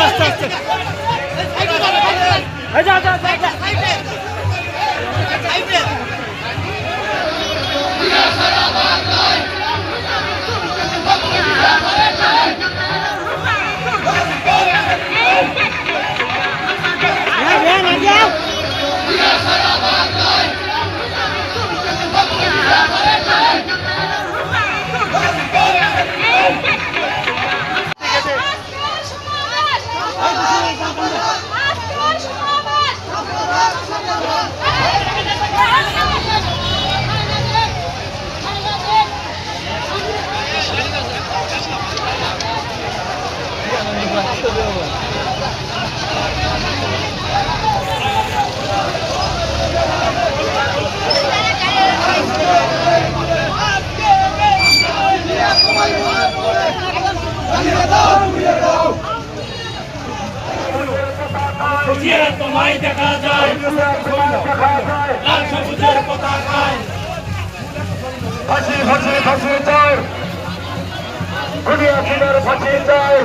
আস্তে আস্তে আস্তে। যে তোমায় দেখা যায়। লাল সবুজের পতাকায়। ফাঁসি ফাঁসি ফাঁসি চাই। দুনিয়া কিনার ফাঁসি চাই।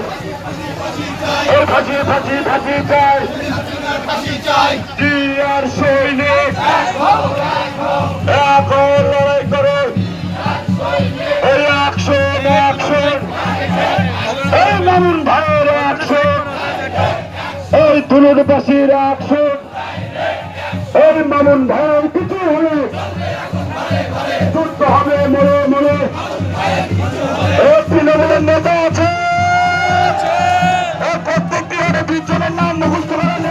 ওর ফাঁসি ফাঁসি ফাঁসি চাই। কি আর সৈনিক। এখন লড়াই করুন এই পাশে অ্যাকশন এর মামুন ভাইয়ের কিছু হলে যুদ্ধ হবে মরে মরে। তৃণমূলের নেতা আছে। প্রত্যেকটি হলে বিশ নাম মুখস্থ করার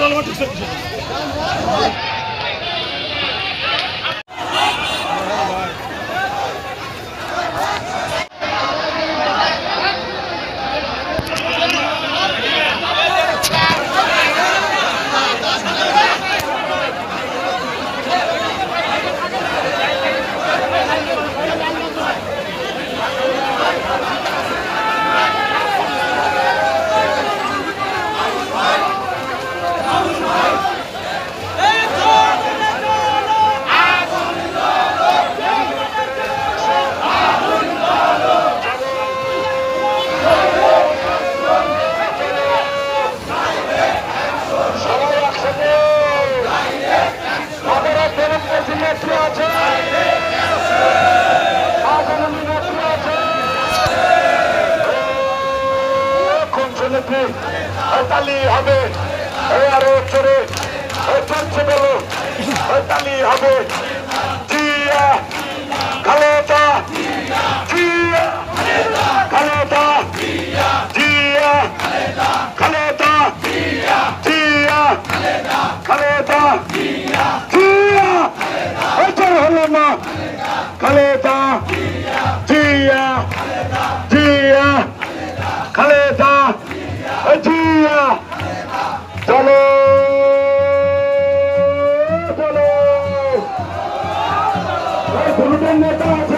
এই নেত্রী তালি হবে। আরও জোরে চলছে বলো তালি হবে। জিয়া খালেদা। জিয়া খালেদা। জিয়া খালেদা। জিয়া চলো চলো নেতা।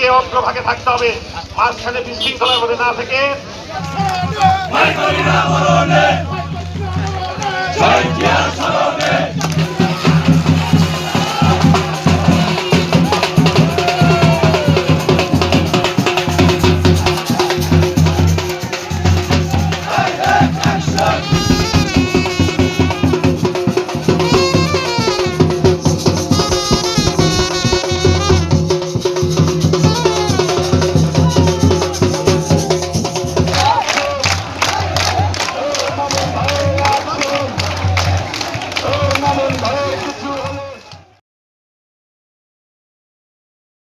থেকে অগ্রভাগে থাকতে হবে। মাঝখানে বিশৃঙ্খলার মধ্যে না থেকে